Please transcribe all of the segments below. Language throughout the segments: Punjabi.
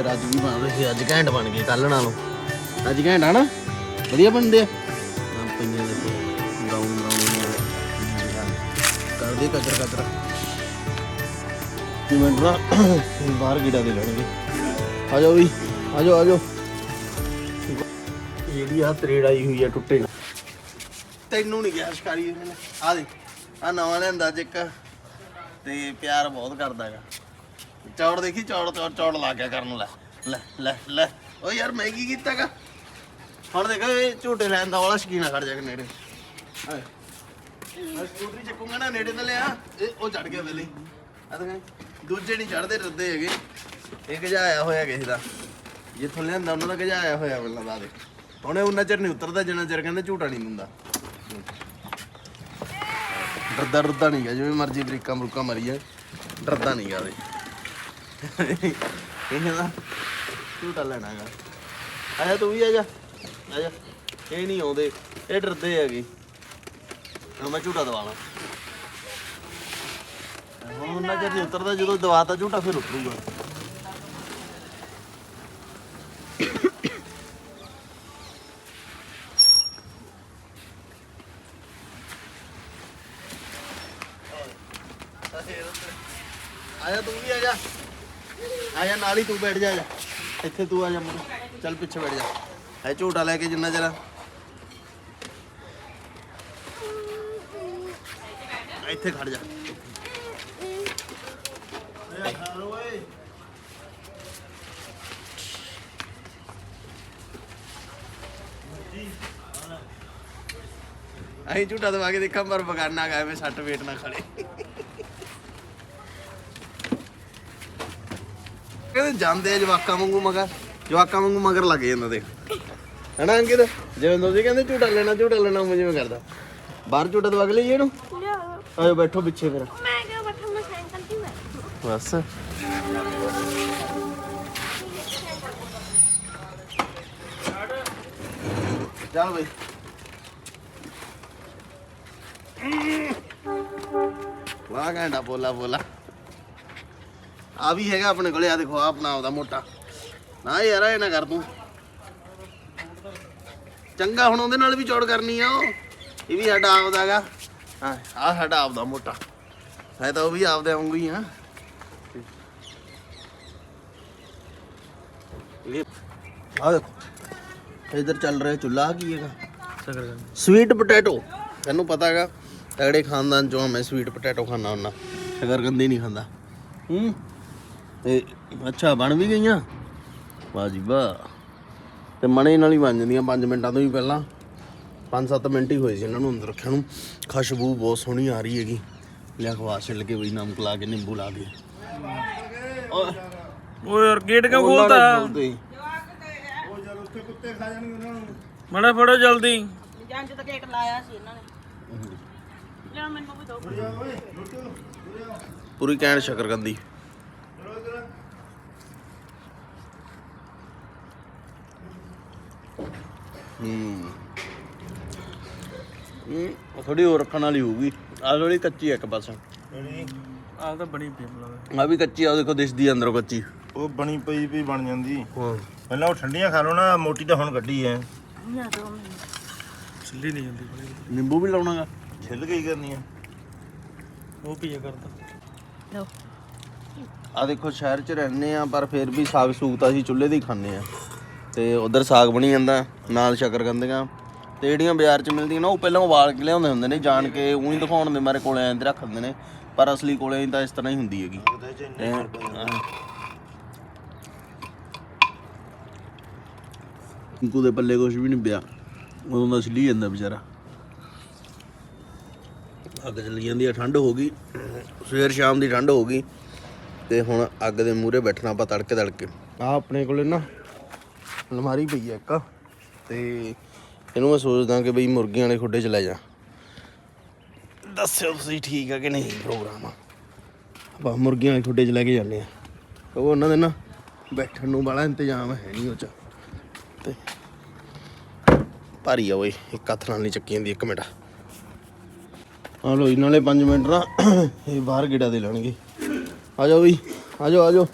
ਅੱਜ ਵੀ ਬਣ ਰਹੀ ਅੱਜ ਘੈਂਟ ਬਣ ਗਈ ਕੱਲ ਨਾਲੋਂ। ਅੱਜ ਘੈਂਟ ਆ ਨਾ? ਵਧੀਆ ਬਣਦੇ ਆ। ਆਹ ਪਈਆਂ ਦੇਖੋ ਬਰਾਊਨ ਬਰਾਊਨ ਕਰਦੇ ਕਚਰ ਕਚਰ। ਕਿ ਨਾ ਬਾਹਰ ਗਿੜਾ ਦੇ ਲੈਣਗੇ। ਆ ਜਾਓ ਵੀ, ਆ ਜਾਓ ਆ ਜਾਓ। ਜਿਹੜੀ ਆ ਤਰੇੜ ਆਈ ਹੋਈ ਆ ਟੁੱਟੇ ਤੈਨੂੰ ਨਹੀਂ ਗਿਆ ਸ਼ਿਕਾਰੀ ਇਹਨੇ। ਆ ਦੇ ਆ ਨਵਾਂ ਲਿਆਂਦਾ ਅੱਜ ਇੱਕ। ਤੇ ਪਿਆਰ ਬਹੁਤ ਕਰਦਾ ਹੈਗਾ। ਚੌੜ ਦੇਖੀ, ਚੌੜ ਚੌੜ ਚੌੜ ਲੱਗ ਗਿਆ ਕਰਨ, ਲੈ ਲੈ ਲੈ ਲੈ। ਓ ਯਾਰ ਮੈਂ ਕੀ? ਕੀਤਾਗਾ ਹੁਣ ਦੇਖ ਇਹ ਝੂਟੇ ਲੈਣ ਦਾ ਵਾਲਾ ਸ਼ਕੀਨਾ ਖੜ ਜਾ ਕੇ ਨੇੜੇ। ਹਾਏ ਮੈਂ ਸਕੂਟਰੀ ਚੱਕੂਗਾ ਨਾ, ਨੇੜੇ ਤੇ ਲਿਆ। ਇਹ ਉਹ ਚੜ ਗਿਆ ਵੇਲੇ। ਆ ਦੂਜੇ ਨਹੀਂ ਚੜਦੇ ਰੱਦੇ ਹੈਗੇ। ਇਹ ਗਜਾਇਆ ਹੋਇਆ ਕਿਸੇ ਦਾ। ਜਿੱਥੋਂ ਲਿਆਂਦਾ, ਉਹਨਾਂ ਦਾ ਗਜਾਇਆ ਹੋਇਆ ਮੈਨੂੰ ਲੱਗਦਾ ਦੇ ਹੁਣੇ ਉਹਨਾਂ ਚਿਰ ਨਹੀਂ ਉਤਰਦਾ, ਜਿੰਨਾ ਚਿਰ ਕਹਿੰਦੇ ਝੂਟਾ ਨਹੀਂ ਦਿੰਦਾ ਡਰਦਾ ਡਰਦਾ ਨਹੀਂ ਗਾ, ਜਿਵੇਂ ਮਰਜ਼ੀ ਬਰੀਕਾਂ ਬਰੂਕਾਂ ਮਰੀਏ। ਡਰਦਾ ਨਹੀਂ ਗਾ ਦੇ ਇਹ ਨਾ ਝੂਟਾ ਲੈਣਾ ਆਜਾ ਤੂੰ ਵੀ ਆਜਾ ਆਜਾ ਇਹ ਨਹੀਂ ਆਉਂਦੇ। ਇਹ ਡਰਦੇ ਹੈਗੇ। ਹੁਣ ਮੈਂ ਝੂਟਾ ਦਵਾਣਾ ਹੁਣ ਉਹਨਾਂ ਚਿਰ ਉਤਰਦਾ, ਜਦੋਂ ਦਵਾਤਾ ਝੂਟਾ ਫਿਰ ਉਤਰੂਗਾ। ਆਜਾ ਤੂੰ ਵੀ ਆਜਾ ਆਜਾ ਨਾਲ ਹੀ ਤੂੰ ਬੈਠ ਜਾ ਆਜਾ ਇੱਥੇ ਤੂੰ ਆਜਾ ਮੁੰਡਾ। ਚੱਲ ਪਿੱਛੇ ਬੈਠ ਜਾ। ਐ ਝੂਟਾ ਲੈ ਕੇ ਜਿੰਨਾ ਜਰਾ। ਇੱਥੇ ਖੜ ਜਾ। ਅਸੀਂ ਝੂਟਾ ਦਵਾ ਕੇ ਦੇਖਾਂ, ਪਰ ਬਗਾਨਾ ਗਾ ਐਵੇਂ ਸੱਟ ਵੇਟ ਨਾ ਖੜੇ। ਜਾਂਦੇ ਆ ਜਵਾਕਾਂ ਵਾਂਗੂ ਮਗਰ ਜਵਾਕਾਂ ਵਾਂਗੂ ਮਗਰ ਲੱਗ ਜਾਂਦਾ ਦੇਖ ਹਨਾ ਅੰਕਿਤ ਜਿਵੇਂ ਤੁਸੀਂ ਕਹਿੰਦੇ ਝੂਟਾ ਲੈਣਾ ਝੂਟਾ ਲੈਣਾ ਮੈਂ ਜਿਵੇਂ ਕਰਦਾ ਬਾਹਰ ਝੂਟਾ ਦਵਾ ਕੇ ਲਈਏ ਇਹਨੂੰ ਆਜੋ ਬੈਠੋ ਪਿੱਛੇ ਫਿਰ ਮੈਂ ਕਿਹਾ ਬੱਠਾ ਮੈਂ ਸਾਈਕਲ ਤੇ ਬੈਠਾ ਬਸ ਚੱਲ ਬਈ ਵਾਹ ਘੰਟਾ ਬੋਲਾ ਬੋਲਾ ਆ ਵੀ ਹੈਗਾ ਆਪਣੇ ਕੋਲੇ, ਆ ਦੇਖੋ ਆ ਆਪਣਾ ਆਪਦਾ ਮੋਟਾ। ਨਾ ਯਾਰ, ਇਹ ਨਾ ਕਰ ਤੂੰ। ਚੰਗਾ ਹੁਣ ਉਹਦੇ ਨਾਲ ਵੀ ਚੌੜ ਕਰਨੀ ਆ ਉਹ। ਇਹ ਵੀ ਸਾਡਾ ਆਪਦਾ ਹਾਂ ਆ ਸਾਡਾ ਆਪਦਾ ਮੋਟਾ। ਹੈ ਤਾਂ ਉਹ ਵੀ ਆਪਦੇ ਵਾਂਗੂ ਹੀ ਆ। ਆ ਦੇਖੋ, ਇਧਰ ਚੱਲ ਰਿਹਾ ਚੁੱਲ੍ਹਾ ਕੀ ਹੈਗਾ? ਸਵੀਟ ਪੋਟੈਟੋ ਤੈਨੂੰ ਪਤਾ ਹੈਗਾ, ਤਗੜੇ ਖਾਨਦਾਨ ਚੋਂ ਮੈਂ ਸਵੀਟ ਪੋਟੈਟੋ ਖਾਣਾ ਹੁੰਦਾ। ਸ਼ਕਰਕੰਦੀ ਨਹੀਂ ਖਾਂਦਾ। ਹੂੰ? ਤੇ ਅੱਛਾ ਬਣ ਵੀ ਗਈਆਂ? ਵਾਹ ਜੀ ਵਾਹ। ਤੇ ਮਣੇ ਨਾਲ ਹੀ ਬਣ ਜਾਂਦੀਆਂ 5 ਮਿੰਟਾਂ ਤੋਂ ਵੀ ਪਹਿਲਾਂ। 5-7 ਮਿੰਟ ਹੀ ਹੋਏ ਸੀ ਇਹਨਾਂ ਨੂੰ ਅੰਦਰ ਰੱਖਿਆ ਨੂੰ। ਖੁਸ਼ਬੂ ਬਹੁਤ ਸੋਹਣੀ ਆ ਰਹੀ ਹੈਗੀ। ਲਿਆ ਖਵਾ ਛਿੱਲ ਕੇ ਬਈ ਨਮਕ ਲਾ ਕੇ ਨਿੰਬੂ ਲਾ ਕੇ। ਓਏ। ਯਾਰ ਗੇਟ ਕਿਉਂ ਉਹਨਾਂ ਖੋਲਦਾ ਨੇ ਖੋਲ੍ਹਤੇ। ਮੜਾ ਫੜੋ ਜਲਦੀ। ਜੰਜ ਤਾਂ ਕੇਕ ਲਾਇਆ ਸੀ ਇਹਨਾਂ ਨੇ। ਲੈ ਮੈਨੂੰ ਵੀ ਦੋ। ਪੂਰੀ ਕੈਨ ਸ਼ਕਰਕੰਦੀ। ਹੂੰ। ਇਹ ਥੋੜੀ ਹੋਰ ਰੱਖਣ ਵਾਲੀ ਹੋਊਗੀ। ਆ ਥੋੜੀ ਕੱਚੀ ਆ ਇੱਕ ਪਾਸੋਂ। ਆਹ ਤਾਂ ਬਣੀ ਪਈ ਮਤਲਬ। ਆ ਵੀ ਕੱਚੀ ਆ ਉਹ ਦੇਖੋ ਦਿਸਦੀ ਆ ਅੰਦਰੋਂ ਕੱਚੀ। ਉਹ ਬਣੀ ਪਈ ਵੀ ਬਣ ਜਾਂਦੀ। ਹਾਂ। ਪਹਿਲਾਂ ਉਹ ਠੰਡੀਆਂ ਖਾ ਲਓ ਨਾ ਮੋਟੀ ਤਾਂ ਹੁਣ ਕੱਢੀ ਐ। ਛਿੱਲੀ ਨਹੀਂ ਜਾਂਦੀ ਬੜੀ ਨਿੰਬੂ ਵੀ ਲਾਉਣਾਗਾ ਛਿੱਲ ਕੇ ਹੀ ਕਰਨੀ ਆ ਉਹ ਪੀਆ ਕਰਦਾ। ਲਓ। ਆ ਦੇਖੋ ਸ਼ਹਿਰ 'ਚ ਰਹਿੰਦੇ ਆ ਪਰ ਫਿਰ ਵੀ ਸਾਗ ਸੂਗ ਤਾਂ ਅਸੀਂ ਚੁੱਲ੍ਹੇ ਦੇ ਖਾਂਦੇ ਆ ਤੇ ਉਧਰ ਸਾਗ ਬਣੀ ਜਾਂਦਾ ਨਾਲ ਸ਼ਕਰਕੰਦੀਆਂ ਤੇ ਜਿਹੜੀਆਂ ਬਾਜ਼ਾਰ 'ਚ ਮਿਲਦੀਆਂ ਨਾ ਉਹ ਪਹਿਲਾਂ ਉਬਾਲ ਕੇ ਲਿਆਉਂਦੇ ਹੁੰਦੇ ਨੇ ਜਾਣ ਕੇ ਉਹੀ ਦਿਖਾਉਣ ਦੇ ਮਾਰੇ ਕੋਲੇ ਐਂ ਤੇ ਰੱਖ ਦਿੰਦੇ ਨੇ। ਪਰ ਅਸਲੀ ਕੋਲੇ ਤਾਂ ਇਸ ਤਰ੍ਹਾਂ ਹੀ ਹੁੰਦੀ ਹੈਗੀ। ਇੰਕੂ ਦੇ ਪੱਲੇ ਕੁਝ ਵੀ ਨਹੀਂ ਪਿਆ। ਉਦੋਂ ਦਾ ਅਸਲੀ ਜਾਂਦਾ ਵਿਚਾਰਾ। ਅੱਗ ਚੱਲੀ ਜਾਂਦੀ ਆ ਠੰਡ ਹੋ ਗਈ। ਸਵੇਰ ਸ਼ਾਮ ਦੀ ਠੰਡ ਹੋ ਗਈ। ਤੇ ਹੁਣ ਅੱਗ ਦੇ ਮੂਹਰੇ ਬੈਠਣਾ ਆਪਾਂ ਤੜਕੇ ਤੜਕੇ। ਆ ਆਪਣੇ ਕੋਲੇ ਨਾ ਅਲਮਾਰੀ ਪਈ ਆ ਇੱਕ, ਤੇ ਇਹਨੂੰ ਮੈਂ ਸੋਚਦਾ ਕਿ ਬਈ ਮੁਰਗੀਆਂ ਵਾਲੇ ਖੁੱਡੇ ਚ ਲੈ ਜਾ। ਦੱਸਿਓ ਤੁਸੀਂ ਠੀਕ ਆ ਕਿ ਨਹੀਂ ਪ੍ਰੋਗਰਾਮ ਆਪਾਂ ਮੁਰਗੀਆਂ ਵਾਲੇ ਖੁੱਡੇ ਚ ਲੈ ਕੇ ਜਾਂਦੇ ਆ। ਉਹ ਉਹਨਾਂ ਦੇ ਨਾ ਬੈਠਣ ਨੂੰ ਬੜਾ ਇੰਤਜ਼ਾਮ ਹੈ ਨਹੀਂ ਉਹ ਚ। ਤੇ ਭਾਰੀ ਆ ਓਏ, ਇੱਕ ਹੱਥ ਨਾਲ ਨਹੀਂ ਚੱਕੀ ਜਾਂਦੀ, ਇੱਕ ਮਿੰਟ। ਆ ਲੋ ਇਹਨਾਂ ਨਾਲੇ 5 ਮਿੰਟ ਨਾ ਇਹ ਬਾਹਰ ਗੇੜਾ ਦੇ ਲੈਣਗੇ। ਆ ਜਾਓ ਵੀ ਆ ਜਾਓ ਆ ਜਾਓ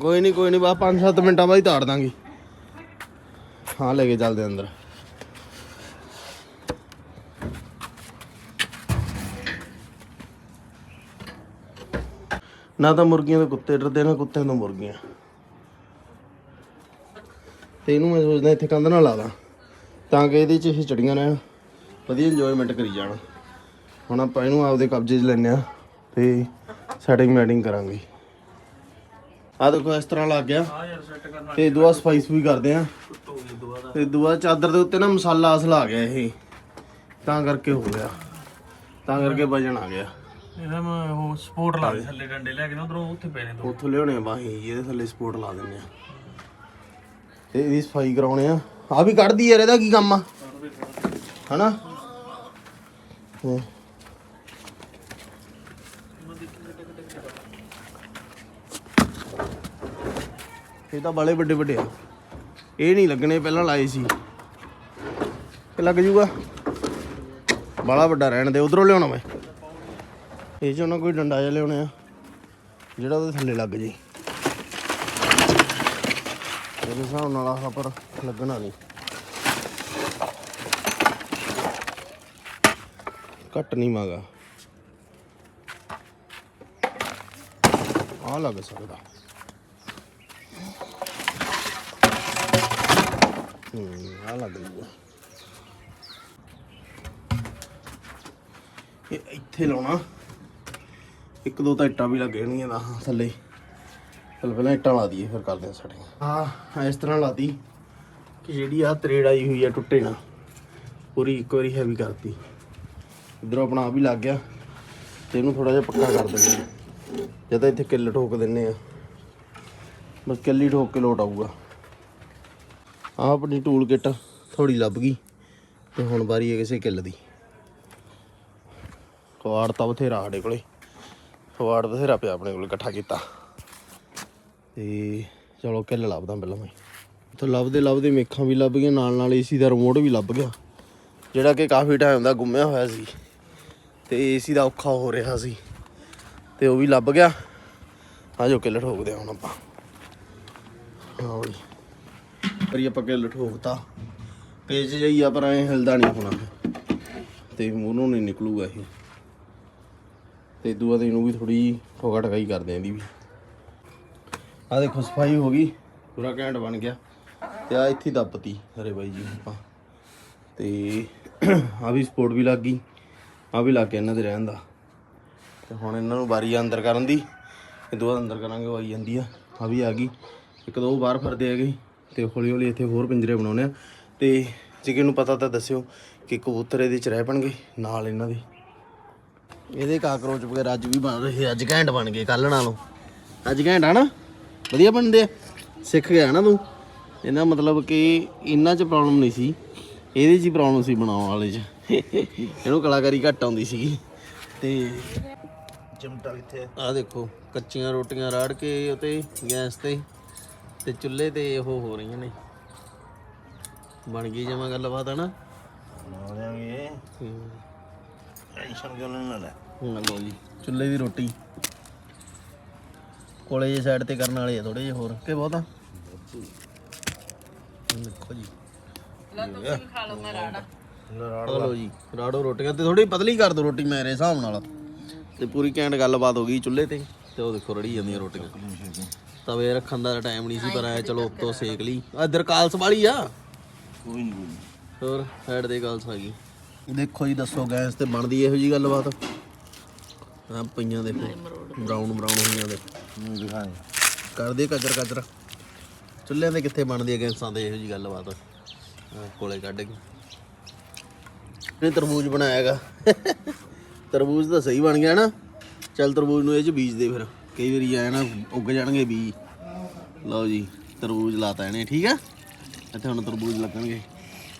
ਕੋਈ ਨਹੀਂ ਕੋਈ ਨਹੀਂ ਬਾ 5-7 ਮਿੰਟਾਂ ਬਾਅਦ ਤਾੜ ਦਾਂਗੇ। ਹਾਂ, ਲੈ ਕੇ ਚੱਲਦੇ ਅੰਦਰ। ਨਾ ਤਾਂ ਮੁਰਗੀਆਂ ਤੋਂ ਕੁੱਤੇ ਡਰਦੇ ਨਾ, ਕੁੱਤਿਆਂ ਤੋਂ ਮੁਰਗੀਆਂ। ਤੇ ਇਹਨੂੰ ਮੈਂ ਸੋਚਦਾ ਇੱਥੇ ਕੰਧ ਨਾਲ ਲਾ ਦਾਂ, ਤਾਂ ਕਿ ਇਹਦੇ 'ਚ ਇਹ ਚੜੀਆਂ ਰਹਿਣ। ਵਧੀਆ ਇੰਜੋਇਮੈਂਟ ਕਰੀ ਜਾਣ। ਹੁਣ ਆਪਾਂ ਇਹਨੂੰ ਆਪਦੇ ਕਬਜ਼ੇ 'ਚ ਲੈਨੇ ਆ ਤੇ ਸੈਟਿੰਗ ਮੈਟਿੰਗ ਕਰਾਂਗੇ। ਆ ਦੇਖੋ ਇਸ ਤਰ੍ਹਾਂ ਲੱਗ ਗਿਆ। ਆ ਯਾਰ ਸੈੱਟ ਕਰਨ ਤੇ ਦੁਆ ਸਫ਼ਾਈ ਵੀ ਕਰਦੇ ਆ। ਤੇ ਦੁਆ ਚਾਦਰ ਦੇ ਉੱਤੇ ਨਾ ਮਸਾਲਾ ਅਸਲ ਆ ਗਿਆ ਇਹ। ਤਾਂ ਕਰਕੇ ਹੋ ਗਿਆ। ਤਾਂ ਕਰਕੇ ਵਜਨ ਆ ਗਿਆ। ਇਹਦਾ ਮੈਂ ਉਹ ਸਪੋਰਟ ਲਾ ਦੇ ਥੱਲੇ ਡੰਡੇ ਲੈ ਕੇ ਨਾ ਉਧਰੋਂ ਉੱਥੇ ਪੈ ਨੇ ਦੋ ਉੱਥੋਂ ਲਿਆਉਣੇ ਆ ਬਾਹੀਂ ਇਹਦੇ ਥੱਲੇ ਸਪੋਰਟ ਲਾ ਦਿੰਨੇ ਆ। ਤੇ ਇਹਦੀ ਸਫ਼ਾਈ ਕਰਾਉਣੇ ਆ। ਆ ਵੀ ਕੱਢਦੀ ਯਾਰ ਇਹਦਾ ਕੀ ਕੰਮ ਆ? ਹਨਾ? ਹੂੰ। ਇਹ ਤਾਂ ਬਾਲੇ ਵੱਡੇ ਵੱਡੇ ਆ। ਇਹ ਨਹੀਂ ਲੱਗਣੇ, ਪਹਿਲਾਂ ਲਾਏ ਸੀ। ਇਹ ਲੱਗ ਜੂਗਾ। ਬਾਲਾ ਵੱਡਾ ਰਹਿਣ ਦੇ, ਉਧਰੋਂ ਲਿਆਉਣਾ ਮੈਂ। ਇਹ ਚੋਂ ਨਾ ਕੋਈ ਡੰਡਾ ਜਿਹਾ ਲਿਆਉਣਾ ਆ, ਜਿਹੜਾ ਉਹਦੇ ਥੱਲੇ ਲੱਗ ਜੇ। ਮੇਰੇ ਹਿਸਾਬ ਨਾਲ ਆਹ ਪਰ ਲੱਗਣਾ ਨਹੀਂ। ਘੱਟ ਨਹੀਂ ਮਾਗਾ। ਆ ਲੱਗ ਸਕਦਾ। ਹੂੰ ਆ ਲੱਗ ਜੂਗਾ। ਇਹ ਇੱਥੇ ਲਾਉਣਾ। ਇੱਕ ਦੋ ਤਾਂ ਇੱਟਾਂ ਵੀ ਲੱਗ ਲੱਗਣਗੀਆਂ ਨਾ, ਥੱਲੇ। ਚਲ ਪਹਿਲਾਂ ਇੱਟਾਂ ਲਾ ਦਈਏ, ਫਿਰ ਕਰਦੇ ਹਾਂ ਸੈਟਿੰਗ ਹਾਂ ਇਸ ਤਰ੍ਹਾਂ ਲਾਤੀ ਕਿ ਜਿਹੜੀ ਆ ਤਰੇੜ ਆਈ ਹੋਈ ਆ ਟੁੱਟੇ ਨਾ ਪੂਰੀ ਇੱਕ ਵਾਰੀ ਹੈਵੀ ਕਰਤੀ। ਇਧਰੋਂ ਆਪਣਾ ਆ ਵੀ ਲੱਗ ਗਿਆ, ਤੇ ਇਹਨੂੰ ਥੋੜਾ ਜਿਹਾ ਪੱਕਾ ਕਰ ਦਿੰਦੇ ਹਾਂ। ਜਾਂ ਤਾਂ ਇੱਥੇ ਕਿੱਲ ਠੋਕ ਦਿੰਨੇ ਆ ਬਸ ਕਿੱਲੀ ਠੋਕ ਕੇ ਲੋਟ ਆਊਗਾ। ਆ ਆਪਣੀ ਟੂਲ ਕਿੱਟ ਥੋੜੀ ਲੱਭ ਗਈ ਤੇ ਹੁਣ ਵਾਰੀ ਹੈ ਕਿਸੇ ਕਿੱਲ ਦੀ। ਕਵਾੜ ਤਾਂ ਬਥੇਰਾ ਸਾਡੇ ਕੋਲੇ। ਕਵਾੜ ਬਥੇਰਾ ਪਿਆ ਆਪਣੇ ਕੋਲ ਇਕੱਠਾ ਕੀਤਾ। ਤੇ ਚਲੋ ਕਿੱਲ ਲੱਭਦਾ ਪਹਿਲਾਂ ਮੈਂ। ਇੱਥੋਂ ਲੱਭਦੇ ਲੱਭਦੇ ਮੇਖਾਂ ਵੀ ਲੱਭ ਗਈਆਂ, ਨਾਲ ਨਾਲ ਏਸੀ ਦਾ ਰਿਮੋਟ ਵੀ ਲੱਭ ਗਿਆ। ਜਿਹੜਾ ਕਿ ਕਾਫੀ ਟਾਈਮ ਦਾ ਗੁੰਮਿਆ ਹੋਇਆ ਸੀ। ਤੇ ਏਸੀ ਦਾ ਔਖਾ ਹੋ ਰਿਹਾ ਸੀ। ਤੇ ਉਹ ਵੀ ਲੱਭ ਗਿਆ। ਆ ਜੋ ਕਿੱਲ ਠੋਕਦੇ ਆ ਹੁਣ ਆਪਾਂ। ਹਾਂ ਬਈ ਆਪਾਂ ਕਿੱਲ ਠੋਕਤਾ। ਪੇਜ ਜਈ ਆ, ਪਰ ਐ ਹਿਲਦਾ ਨਹੀਂ ਹੋਣਾ। ਤੇ ਮੂੰਹ ਨਹੀਂ ਨਿਕਲੂਗਾ ਇਹ। ਤੇ ਦੂਆ ਤੇ ਇਹਨੂੰ ਵੀ ਥੋੜੀ ਠੋਕਾ ਠਕਾਈ ਕਰਦੇ ਆ ਇਹਦੀ ਵੀ। ਆ ਦੇਖੋ, ਸਫ਼ਾਈ ਹੋ ਗਈ। ਪੂਰਾ ਘੈਂਟ ਬਣ ਗਿਆ। ਤੇ ਆ ਇੱਥੇ ਹੀ ਦੱਬਤੀ ਹਰੇ ਬਾਈ ਜੀ ਆਪਾਂ। ਤੇ ਆ ਵੀ ਸਪੋਰਟ ਵੀ ਲੱਗ ਗਈ। ਆ ਵੀ ਲੱਗ ਗਿਆ ਇਹਨਾਂ ਦੇ ਰਹਿਣ ਦਾ। ਤੇ ਹੁਣ ਇਹਨਾਂ ਨੂੰ ਵਾਰੀ ਆ ਅੰਦਰ ਕਰਨ ਦੀ। ਇਹ ਦੋ ਅੰਦਰ ਕਰਾਂਗੇ, ਉਹ ਆਈ ਜਾਂਦੀ ਆ। ਆ ਵੀ ਆ ਗਈ। ਇੱਕ ਦੋ ਬਾਹਰ ਫਿਰਦੇ ਹੈਗੇ। ਤੇ ਹੌਲੀ ਹੌਲੀ ਇੱਥੇ ਹੋਰ ਪਿੰਜਰੇ ਬਣਾਉਣੇ ਆ ਤੇ ਜੇ ਕਿਸੇ ਨੂੰ ਪਤਾ ਤਾਂ ਦੱਸਿਓ ਕਿ ਕਬੂਤਰ ਇਹਦੇ ਚ ਰਹਿ ਪਣਗੇ ਨਾਲ ਇਹਨਾਂ ਦੇ। ਇਹਦੇ ਕਾਕਰੋਚ ਵਗੈਰਾ ਅੱਜ ਵੀ ਬਣ ਰਹੇ ਅੱਜ ਘੈਂਟ ਬਣ ਗਏ ਕੱਲ ਨਾਲੋਂ। ਅੱਜ ਘੈਂਟ ਆ ਨਾ? ਵਧੀਆ ਬਣਦੇ ਆ। ਸਿੱਖ ਗਿਆ ਨਾ ਤੂੰ। ਇਹਦਾ ਮਤਲਬ ਕਿ ਇਹਨਾਂ 'ਚ ਪ੍ਰੋਬਲਮ ਨਹੀਂ ਸੀ ਇਹਦੇ 'ਚ ਹੀ ਪ੍ਰੋਬਲਮ ਸੀ ਬਣਾਉਣ ਵਾਲੇ 'ਚ। ਇਹਨੂੰ ਕਲਾਕਾਰੀ ਘੱਟ ਆਉਂਦੀ ਸੀਗੀ। ਤੇ ਚਿਮਟਾ ਕਿੱਥੇ ਆਹ ਦੇਖੋ ਕੱਚੀਆਂ ਰੋਟੀਆਂ ਰਾੜ ਕੇ ਉਤੇ ਗੈਸ ਤੇ। ਤੇ ਚੁੱਲ੍ਹੇ ਤੇ ਉਹ ਹੋ ਰਹੀਆਂ ਨੇ। ਬਣ ਗਈ ਜਮਾ ਗੱਲਬਾਤ ਹੈ ਨਾ ਬਣਾ ਦਿਆਂਗੇ। ਹੂੰ। ਟੈਨਸ਼ਨ ਕਿਉਂ ਲੈਣ? ਲੈ ਹੁਣ ਲਓ ਜੀ ਚੁੱਲ੍ਹੇ ਦੀ ਰੋਟੀ। ਕੋਲੇ ਜੇ ਸਾਈਡ ਤੇ ਕਰਨ ਵਾਲੇ ਆ ਥੋੜੇ ਜਿਹੇ ਹੋਰ। ਕਿ ਬਹੁਤਾ? ਦੇਖੋ ਜੀ। ਲੈ ਤੁਸੀਂ ਖਾ ਲਓ ਮੈਂ ਰਾੜਾ ਆ ਲਓ ਜੀ ਰਾੜੋ ਰੋਟੀਆਂ ਤੇ ਥੋੜੀ ਪਤਲੀ ਕਰ ਦੋ ਰੋਟੀ ਮੇਰੇ ਹਿਸਾਬ ਨਾਲ। ਤੇ ਪੂਰੀ ਘੈਂਟ ਗੱਲਬਾਤ ਹੋ ਗਈ ਚੁੱਲ੍ਹੇ ਤੇ। ਤੇ ਉਹ ਦੇਖੋ ਰੜੀ ਜਾਂਦੀਆਂ ਰੋਟੀਆਂ। ਤਵੇ ਰੱਖਣ ਦਾ ਟਾਈਮ ਨਹੀਂ ਸੀ ਪਰ ਆਇਆ ਚਲੋ ਉੱਤੋਂ ਸੇਕ ਲਈ। ਇੱਧਰ ਕਾਲਸ ਵਾਲੀ ਆ। ਕੋਈ ਨਹੀਂ ਹੋਰ ਸਾਈਡ ਦੇ ਕਾਲਸ ਆ ਗਈ। ਦੇਖੋ ਜੀ ਦੱਸੋ ਗੈਸ ਤੇ ਬਣਦੀ ਇਹੋ ਜੀ ਗੱਲਬਾਤ? ਆ ਪਈਆਂ ਦੇਖੋ ਬਰਾਊਨ ਬਰਾਊਨ ਹੋਈਆਂ ਦੇ ਦਿਖਾਏ ਕਰਦੇ ਕਚਰ ਕਚਰ ਚੁੱਲ੍ਹਿਆਂ ਤੇ ਕਿੱਥੇ ਬਣਦੀ ਹੈ ਗੈਸਾਂ ਤੇ ਇਹੋ ਜੀ ਗੱਲਬਾਤ? ਆਹ ਕੋਲੇ ਕੱਢ ਕੇ। ਇਹ ਤਰਬੂਜ ਬਣਾਇਆਗਾ ਤਰਬੂਜ ਤਾਂ ਸਹੀ ਬਣ ਗਿਆ ਨਾ। ਚੱਲ ਤਰਬੂਜ ਨੂੰ ਇਹ ਚ ਬੀਜ ਦੇ ਫਿਰ। ਕਈ ਵਾਰੀ ਆਇਆ ਨਾ ਉੱਗ ਜਾਣਗੇ ਬੀਜ ਲਓ ਜੀ ਤਰਬੂਜ ਲਾਤਾ ਇਹਨੇ ਠੀਕ ਆ? ਇੱਥੇ ਹੁਣ ਤਰਬੂਜ ਲੱਗਣਗੇ।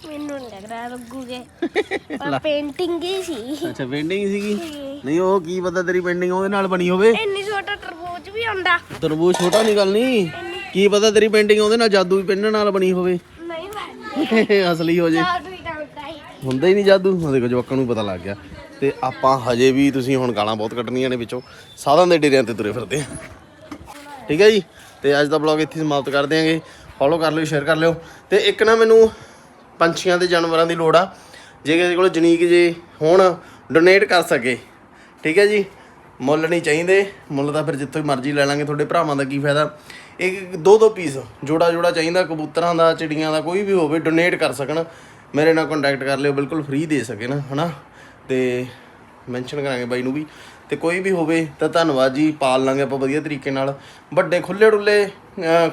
ਮੈਨੂੰ ਨੀ ਲੱਗਦਾ ਲੱਗੂਗੇ ਪਰ ਪੇਂਟਿੰਗ ਹੀ ਸੀ। ਅੱਛਾ ਪੇਂਟਿੰਗ ਸੀਗੀ? ਨਹੀਂ ਉਹ ਕੀ ਪਤਾ ਤੇਰੀ ਪੇਂਟਿੰਗ ਉਹਦੇ ਨਾਲ ਬਣੀ ਹੋਵੇ? ਇੰਨੀ ਛੋਟਾ ਤਰਬੂਜ ਵੀ ਆਉਂਦਾ। ਤਰਬੂਜ ਛੋਟਾ ਨਹੀਂ ਗੱਲ ਨਹੀਂ ਕੀ ਪਤਾ ਤੇਰੀ ਪੇਂਟਿੰਗ ਉਹਦੇ ਨਾਲ ਜਾਦੂ ਪਿੰਨ ਨਾਲ ਬਣੀ ਹੋਵੇ? ਨਹੀਂ ਅਸਲੀ ਹੋ ਜੇ। ਹੁੰਦਾ ਹੀ। ਨਹੀਂ ਜਾਦੂ। ਉਹ ਦੇਖੋ ਜਵਾਕਾਂ ਨੂੰ ਪਤਾ ਲੱਗ ਗਿਆ। ਤੇ ਆਪਾਂ ਹਜੇ ਵੀ ਤੁਸੀਂ ਹੁਣ ਗਾਲਾਂ ਬਹੁਤ ਕੱਢਣੀਆਂ ਨੇ ਵਿੱਚੋਂ। ਸਾਧਾਂ ਦੇ ਡੇਰਿਆਂ ਤੇ ਤੁਰੇ ਫਿਰਦੇ ਆ। ਠੀਕ ਹੈ ਜੀ? ਤੇ ਅੱਜ ਦਾ ਬਲੌਗ ਇੱਥੇ ਸਮਾਪਤ ਕਰ ਦਿਆਂਗੇ। ਫੋਲੋ ਕਰ ਲਿਓ ਸ਼ੇਅਰ ਕਰ ਲਿਓ। ਤੇ ਇੱਕ ਨਾ ਮੈਨੂੰ ਪੰਛੀਆਂ ਦੇ ਜਾਨਵਰਾਂ ਦੀ ਲੋੜ ਆ। ਜੇ ਕਿਸੇ ਕੋਲ ਜਨੀਕ ਜੇ ਹੋਣ ਡੋਨੇਟ ਕਰ ਸਕੇ। ਠੀਕ ਹੈ ਜੀ? ਮੁੱਲ ਨਹੀਂ ਚਾਹੀਦੇ। ਮੁੱਲ ਤਾਂ ਫਿਰ ਜਿੱਥੋਂ ਮਰਜ਼ੀ ਲੈ ਲਾਂਗੇ। ਤੁਹਾਡੇ ਭਰਾਵਾਂ ਦਾ ਕੀ ਫਾਇਦਾ? ਇੱਕ ਦੋ ਦੋ ਪੀਸ ਜੋੜਾ ਜੋੜਾ ਚਾਹੀਦਾ, ਕਬੂਤਰਾਂ ਦਾ, ਚਿੜੀਆਂ ਦਾ, ਕੋਈ ਵੀ ਹੋਵੇ ਡੋਨੇਟ ਕਰ ਸਕਣ। ਮੇਰੇ ਨਾਲ ਕੰਟੈਕਟ ਕਰ ਲਿਓ, ਬਿਲਕੁਲ ਫ੍ਰੀ ਦੇ ਸਕੇ ਨਾ ਹਨਾ? ਤੇ ਮੈਂਸ਼ਨ ਕਰਾਂਗੇ ਬਾਈ ਨੂੰ ਵੀ। ਤੇ ਕੋਈ ਵੀ ਹੋਵੇ ਤਾਂ ਧੰਨਵਾਦ ਜੀ, ਪਾਲ ਲਾਂਗੇ ਆਪਾਂ ਵਧੀਆ ਤਰੀਕੇ ਨਾਲ। ਵੱਡੇ ਖੁੱਲੇ ਡੁੱਲੇ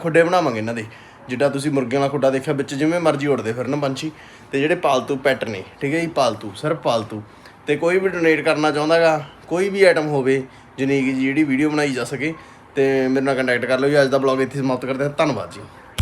ਖੁੱਡੇ ਬਣਾਵਾਂਗੇ ਇਹਨਾਂ ਦੇ। ਜਿੱਦਾਂ ਤੁਸੀਂ ਮੁਰਗਿਆਂ ਵਾਲਾ ਖੁੱਡਾ ਦੇਖਿਆ, ਵਿੱਚ ਜਿਵੇਂ ਮਰਜ਼ੀ ਉੜਦੇ ਫਿਰਨ ਪੰਛੀ। ਤੇ ਜਿਹੜੇ ਪਾਲਤੂ ਪੈਟ ਨੇ, ਠੀਕ ਹੈ ਜੀ, ਪਾਲਤੂ ਸਿਰਫ ਪਾਲਤੂ ਤੇ ਕੋਈ ਵੀ ਡੋਨੇਟ ਕਰਨਾ ਚਾਹੁੰਦਾਗਾ, ਕੋਈ ਵੀ ਆਈਟਮ ਹੋਵੇ ਜਨੀਕ ਜੀ ਜਿਹੜੀ ਵੀਡੀਓ ਬਣਾਈ ਜਾ ਸਕੇ, ਤੇ ਮੇਰੇ ਨਾਲ ਕੰਟੈਕਟ ਕਰ ਲਓ ਜੀ। ਅੱਜ ਦਾ ਬਲੌਗ ਇੱਥੇ ਸਮਾਪਤ ਕਰਦੇ ਹਾਂ। ਧੰਨਵਾਦ ਜੀ।